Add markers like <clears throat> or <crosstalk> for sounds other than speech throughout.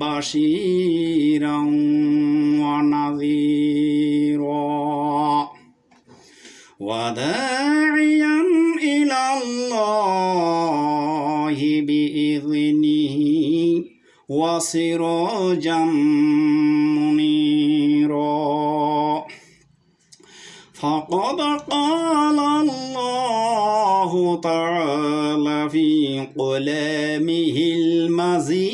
بشيرا ونذيرا وداعيا إلى الله بإذنه وسراجا منيرا فقد قال الله تعالى في قلامه المزيد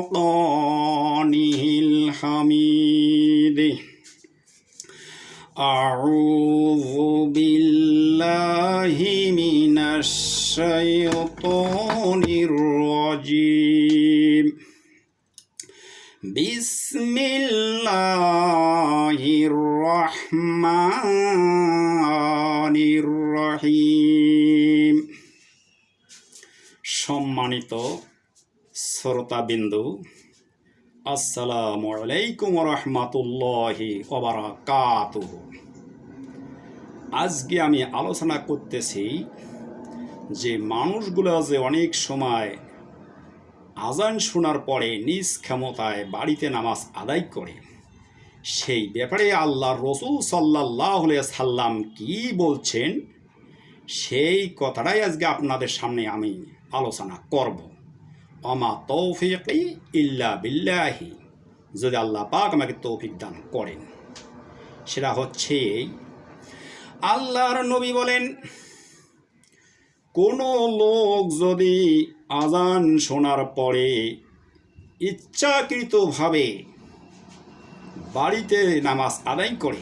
والفرقانه الحميد أعوذ بالله من الشيطان الرجيم بسم الله الرحمن الرحيم সম্মানিত শ্রোতাবিন্দু আসসালামু আলাইকুম রহমাতুল্লাহি আজকে আমি আলোচনা করতেছি যে মানুষগুলো যে অনেক সময় আজান শোনার পরে নিজ ক্ষমতায় বাড়িতে নামাজ আদায় করে, সেই ব্যাপারে আল্লাহ রসুল সাল্লাহ সাল্লাম কি বলছেন, সেই কথাটাই আজকে আপনাদের সামনে আমি আলোচনা করব। অমা তৌফিক ইল্লা বিল্লাহি। যদি আল্লাহ পাক আমাকে তৌফিক দান করেন, সেটা হচ্ছে আল্লাহর নবী বলেন, কোনো লোক যদি আজান শোনার পরে ইচ্ছাকৃতভাবে বাড়িতে নামাজ আদায় করে,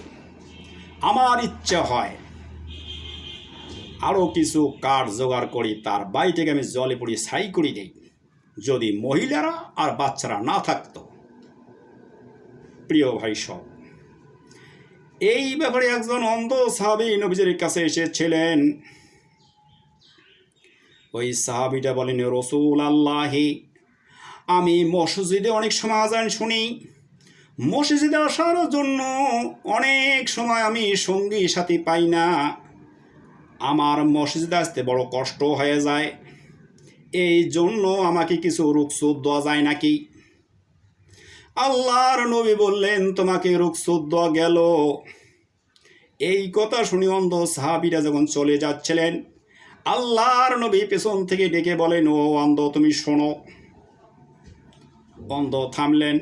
আমার ইচ্ছা হয় আরও কিছু কাঠ জোগাড় করি তার বাড়ি থেকে আমি জলে পড়ি ছাই করে দিই যদি মহিলারা আর বাচ্চারা না থাকতো। প্রিয় ভাই সব, এই ব্যাপারে একজন অন্ধ সাহাবি নবীজের কাছে এসেছিলেন। ওই সাহাবিটা বলেন রসুল আল্লাহি আমি মসজিদে অনেক সময় আজান শুনি। মসজিদে আসার জন্য অনেক সময় আমি সঙ্গী সাথী পাই না। আমার মসজিদে আসতে বড় কষ্ট হয়ে যায়। এই জন্য আমাকে কিছু রুকসুদ দেওয়া যায় নাকি? আল্লাহর নবী বললেন, তোমাকে রুকসুদ দেওয়া গেল। এই কথা শুনি অন্ধ সাহাবিরা যখন চলে যাচ্ছিলেন, আল্লাহর নবী পেছন থেকে ডেকে বলেন, ও অন্ধ, তুমি শোনো। অন্ধ থামলেন।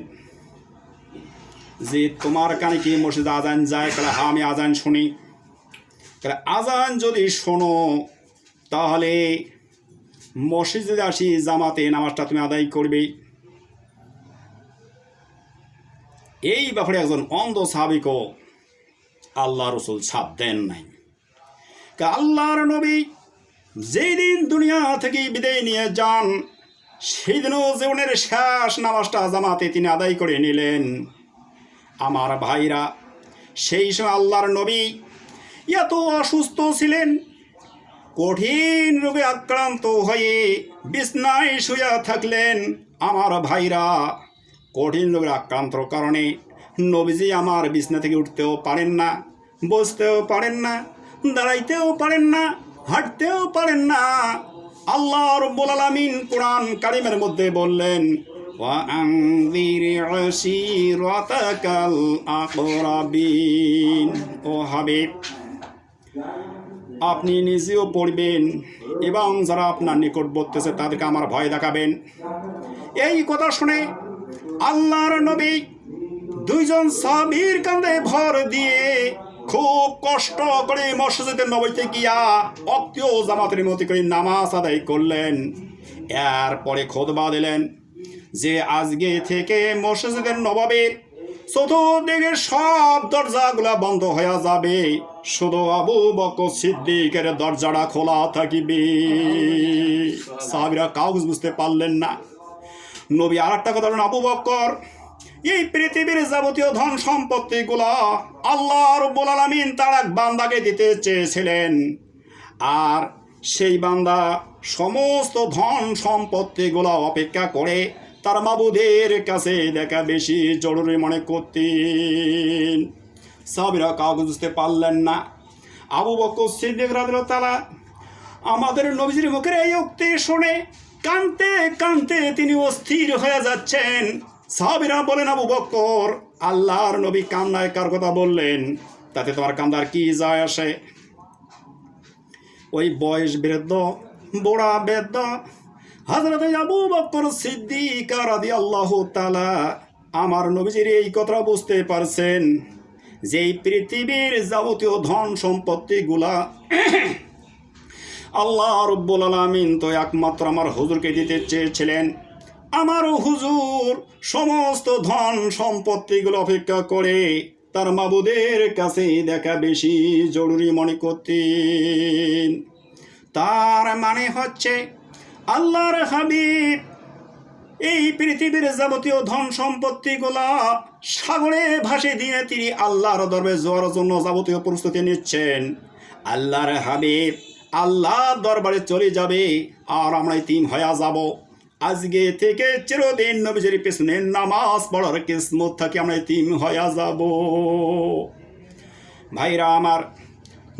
যে তোমার কানে কি মসজিদ আজান যায়? তাহলে হ্যাঁ আমি আজান শুনি। তাহলে আজান যদি শোনো, তাহলে মসজিদে আসি, জামাতে নামাজটা তুমি আদায় করবে। এই ব্যাপারে একজন অন্ধ সাহাবিকও আল্লাহ রসুল ছাপ দেন নাই। আল্লাহর নবী যেই দিন দুনিয়া থেকে বিদায় নিয়ে যান সেই দিনও জীবনের শেষ নামাজটা জামাতে তিনি আদায় করে নিলেন। আমার ভাইরা, সেই সময় আল্লাহর নবী এত অসুস্থ ছিলেন কঠিন রোগে আক্রান্ত হয়ে বিছনায় শুয়া থাকলেন আমার ভাইরা কঠিন রোগের আক্রান্তর কারণে নবীজি আমার বিছনা থেকে উঠতেও পারেন না বসতেও পারেন না দাঁড়াইতেও পারেন না হাঁটতেও পারেন না আল্লাহ রব্বুল আলামিন কোরআন কারিমের মধ্যে বললেন وأنذر عشيرتك الأقربين ও হাবিব আপনি নিজেও পড়বেন এবং যারা আপনার নিকট বলতেছে তাদেরকে আমার ভয় দেখাবেন। এই কথা শুনে আল্লাহর নবী দুইজন সাবির কাঁধে ভর দিয়ে খুব কষ্ট করে মসজিদের নবীতে গিয়া অক্তীয় জামাতের মতো করে নামাজ আদায় করলেন। এরপরে খোদবা দিলেন যে আজকে থেকে মসজিদের নবাবের চতুর্দিকে সব দরজাগুলা বন্ধ হয়ে যাবে। শুধু আবু বকর সিদ্দিকের দরজাটা খোলা থাকিবে। সাহাবিরা কাউজ বুঝতে পারলেন না। নবী আর একটা কথা আবু বক্কর এই পৃথিবীর যাবতীয় ধন সম্পত্তিগুলা আল্লাহ রব্বুল আলামিন তার এক বান্দাকে দিতে চেয়েছিলেন। আর সেই বান্দা সমস্ত ধন সম্পত্তিগুলো অপেক্ষা করে তার মাবুদের কাছে দেখা বেশি জরুরি মনে করতেন। সাহাবিরা কাউকে বুঝতে পারলেন না। আবু বকর সিদ্দিক তাআলা আমাদের নবীজির মুখের এই উক্তি শুনে কানতে কানতে তিনি অস্থির হয়ে যাচ্ছেন। সাহাবিরা বলেন, আবু বক্কর আল্লাহর নবী কান্নায় কার কথা বললেন? তাতে তোমার কান্দার কি যায় আসে? ওই বয়স বৃদ্ধ, বুড়া বৃদ্ধ হাজরত আবু বক্কর সিদ্দিক রাদি আল্লাহ তালা আমার নবীজির এই কথা বুঝতে পারছেন। যে এই পৃথিবীর যাবতীয় ধন সম্পত্তিগুলা <clears throat> আল্লাহ রব্বুল আলমিন তো একমাত্র আমার হুজুরকে দিতে চেয়েছিলেন। আমার হুজুর সমস্ত ধন সম্পত্তিগুলো অপেক্ষা করে তার মাবুদের কাছে দেখা বেশি জরুরি মনে করতেন। তার মানে হচ্ছে আল্লাহর হাবিব এই পৃথিবীর যাবতীয় ধন সম্পত্তিগুলা সাগরে ভাসে দিয়ে তিনি আল্লাহর দরবে যাওয়ার জন্য যাবতীয় প্রস্তুতি নিচ্ছেন। আল্লাহর হাবিব আল্লাহ দরবারে চলে যাবে আর আমরা তিন হয়ে যাব। আজকে থেকে চিরদিন নবীজির পেছনে নামাজ পড়ার কিসমত থাকে আমরা তিন হয়ে যাব। ভাইরা আমার,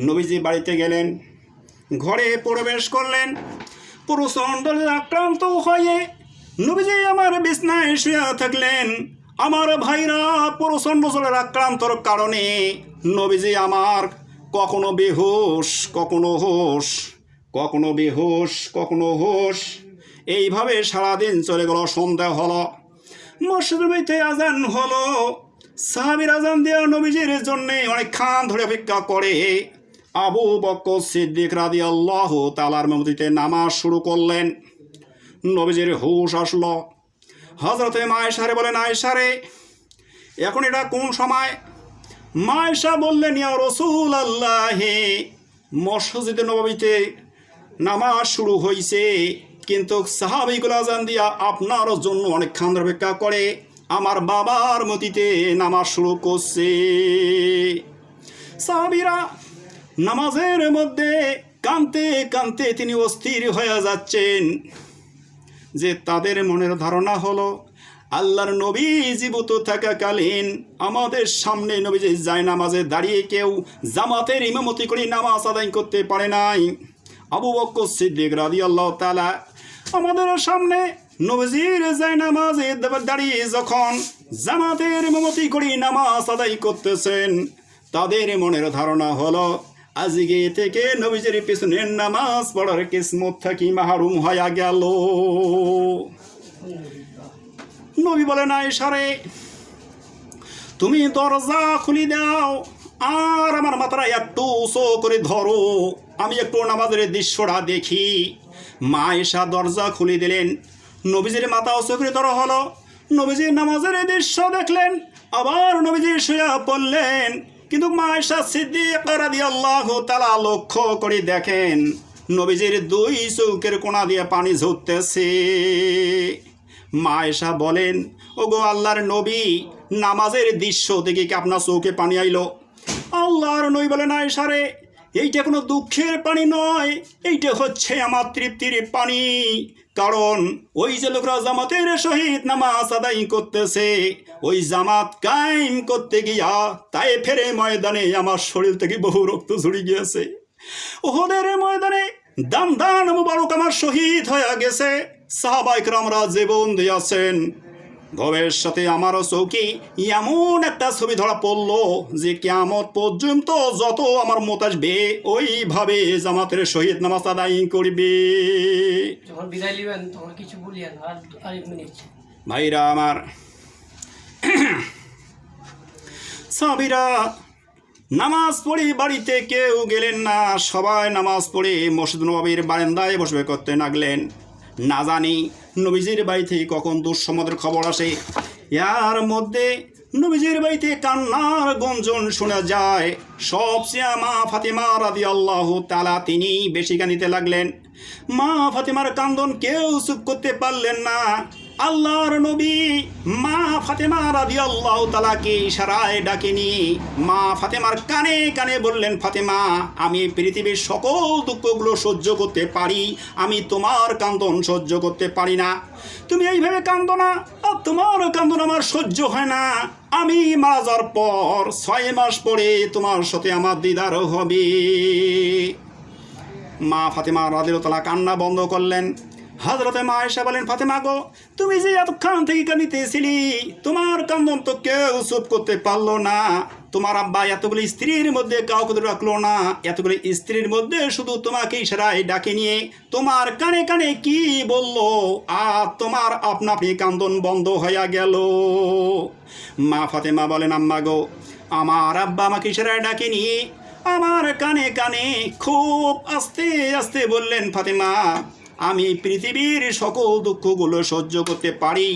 নবীজি বাড়িতে গেলেন, ঘরে প্রবেশ করলেন, প্রচণ্ড আক্রান্ত হয়ে নবীজি আমার বিছনায় শুয়ে থাকলেন। আমার ভাইরা প্রচণ্ড জলের আক্রান্তর কারণে নবীজি আমার কখনো বেহোশ, কখনো হোশ, কখনো বেহোশ, কখনো হোশ। এইভাবে সারাদিন চলে গেল, সন্ধ্যা হলো। মসজিদ আজান হলো। সাহাবির আজান দেওয়া নবীজির জন্যে অনেকক্ষণ ধরে অপেক্ষা করে। আবু বক্কর সিদ্দিক রাদি আল্লাহ তালার মমতিতে নামাজ শুরু করলেন। নবীজির হুশ আসলো। হজরতে মায়েশারে বলেন আয়েশারে এখন এটা কোন সময়? মায়েশা বললেন, ইয়া রসুল আল্লাহে মসজিদ নবীতে নামাজ শুরু হয়েছে কিন্তু সাহাবিগুলা জান দিয়া আপনার জন্য অনেকক্ষণ অপেক্ষা করে, আমার বাবার মতিতে নামাজ শুরু করছে। সাহাবিরা নামাজের মধ্যে কানতে কানতে তিনি অস্থির হয়ে যাচ্ছেন। যে তাদের মনের ধারণা হলো, আল্লাহর নবী জীবিত থাকাকালীন আমাদের সামনে নবী যে যায় নামাজে দাঁড়িয়ে কেউ জামাতের ইমামতি করে নামাজ আদায় করতে পারে নাই। আবু বক্কর সিদ্দিক রাদি আল্লাহ তালা আমাদের সামনে নবজির যায় নামাজে দাঁড়িয়ে যখন জামাতের ইমামতি করে নামাজ আদায় করতেছেন, তাদের মনের ধারণা হলো আজকে থেকে নবীজির পিছনে নামাজ পড়ার কিসমত থাকি মাহরুম হয়ে গেল। নবী বলে নাই সারে তুমি দরজা খুলি দাও আর আমার মাথাটা একটু উঁচু করে ধরো। আমি একটু নামাজের দৃশ্যটা দেখি। মা এসা দরজা খুলে দিলেন। নবীজির মাথা উঁচু করে ধরা হলো। নবীজির নামাজের দৃশ্য দেখলেন। আবার নবীজি শুয়ে পড়লেন। কিন্তু মা এসা সিদ্দিক আল্লাহ তালা লক্ষ্য করে দেখেন নবীজির দুই চৌকের কোনা দিয়ে পানি ঝরতেছে। মায়েশা বলেন ও গো আল্লাহর নবী, নামাজের দৃশ্য দেখে কি আপনার চৌকে পানি আইলো? আল্লাহর নই বলে বলেন সারে এইটা কোনো দুঃখের পানি নয়, এইটা হচ্ছে আমার তৃপ্তির পানি। কারণ ওই যে লোকরা জামাতের শহীদ নামাজ আদায় করতেছে, ওই জামাত কায়েম করতে গিয়া তাই ফেরে ময়দানে আমার শরীর থেকে বহু রক্ত ঝুড়ি গিয়েছে। ওহদের ময়দানে দাম দান মুবারক আমার শহীদ হয়ে গেছে। সাহাবাইকরামরা জীবন দিয়েছেন ভবিষ্যতে আমারও চৌকি এমন একটা ছবি ধরা পড়ল যে কেমন পর্যন্ত যত আমার মত আসবে ওইভাবে জামাতের শহীদ নামাজ আদায় করবে। যখন বিদায় নেবেন তখন কিছু বলিয়েন আর আরেক মিনিট ভাইরা আমার সাবিরা নামাজ পড়ে বাড়িতে কেউ গেলেন না সবাই নামাজ পড়ে মসজিদ নবাবির বারান্দায় বসবে করতে লাগলেন। না জানি নবীজির বাড়ি থেকে কখন দুঃসমদের খবর আসে? ইয়ার মধ্যে নবীজির বাড়িতে কান্নার গঞ্জন শোনা যায়। সবচেয়ে মা ফাতেমা রাদি আল্লাহ তালা তিনি বেশি কানিতে লাগলেন। মা ফাতেমার কান্দন কেউ চুপ করতে পারলেন না। আল্লাহর নবী মা ফাতেমা রাদি আল্লাহ তালাকে ইশারায় ডাকেনি। মা ফাতেমার কানে কানে বললেন, ফাতেমা, আমি পৃথিবীর সকল দুঃখগুলো সহ্য করতে পারি, আমি তোমার কান্দন সহ্য করতে পারি না। তুমি এইভাবে কান্দো না, আর তোমার কান্দন আমার সহ্য হয় না। আমি মারা যাওয়ার পর ছয় মাস পরে তোমার সাথে আমার দিদার হবে। মা ফাতেমা রাদিরতলা কান্না বন্ধ করলেন। হজরতে মা এসে বলেন, ফাতেমা গো, তুমি যে এতক্ষণ থেকে কান্দিতেছিলি তোমার কান্দন তো কেউ চুপ করতে পারল না। তোমার আব্বা এতগুলি স্ত্রীর মধ্যে কাউকে রাখল না। এতগুলি স্ত্রীর মধ্যে শুধু তোমাকে ইশারায় ডাকে নিয়ে তোমার কানে কানে কি বলল? আর তোমার আপনা আপনি কান্দন বন্ধ হইয়া গেল। মা ফাতেমা বলেন, আম্মা গো, আমার আব্বা আমাকে ইশারায় ডাকে নিয়ে আমার কানে কানে খুব আস্তে আস্তে বললেন, ফাতেমা আমি পৃথিবীর সকল দুঃখগুলো সহ্য করতে পারি।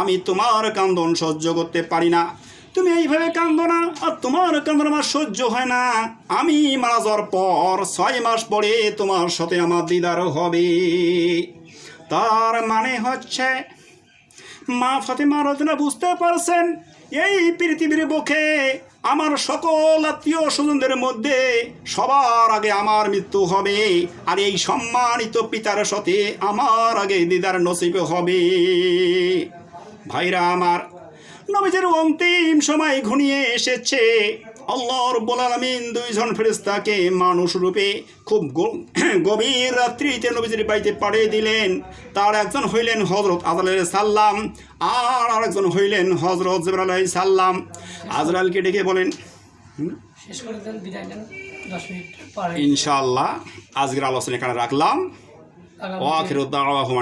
আমি তোমার কান্দন সহ্য করতে পারি না। তুমি এইভাবে কান্দো না, আর তোমার কান্দন আমার সহ্য হয় না। আমি মারা যাওয়ার পর ছয় মাস পরে তোমার সাথে আমার দিদার হবে। তার মানে হচ্ছে, মা ফাতেমা রচনা বুঝতে পারছেন, এই পৃথিবীর বুকে আমার সকল আত্মীয় স্বজনদের মধ্যে সবার আগে আমার মৃত্যু হবে, আর এই সম্মানিত পিতার সাথে আমার আগে দিদার নসিব হবে। ভাইরা আমার, নবীজের অন্তিম সময় ঘনিয়ে এসেছে। আল্লাহ রব্বুল আলামিন দুইজন ফেরেশতাকে মানুষ রূপে খুব <clears throat> গভীর রাত্রিতে নবীজির বাড়িতে পাঠিয়ে দিলেন। তার একজন হইলেন হজরত আজরাইল সাল্লাম আর আরেকজন হইলেন হজরত জিবরাল আলাইহিস সাল্লাম আজরাইলকে ডেকে বলেন শেষ করে দেন বিদায় নেন দশ মিনিট পরে। ইনশাআল্লাহ আজকের আলোচনা এখানে রাখলাম।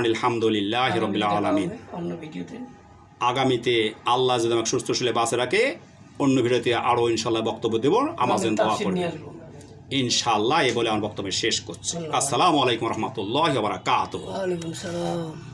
আলহামদুলিল্লাহি আলামিন। আগামীতে আল্লাহ যদি আমাকে সুস্থ শুলে বাঁচে রাখে অন্য ভিডিওতে আরও ইনশাল্লাহ বক্তব্য দেবো। আমাজন দোয়া করবে করবেন। ইনশাল্লাহ এ বলে আমার বক্তব্য শেষ করছি। আসসালামু আলাইকুম রহমতুল্লাহ সালাম।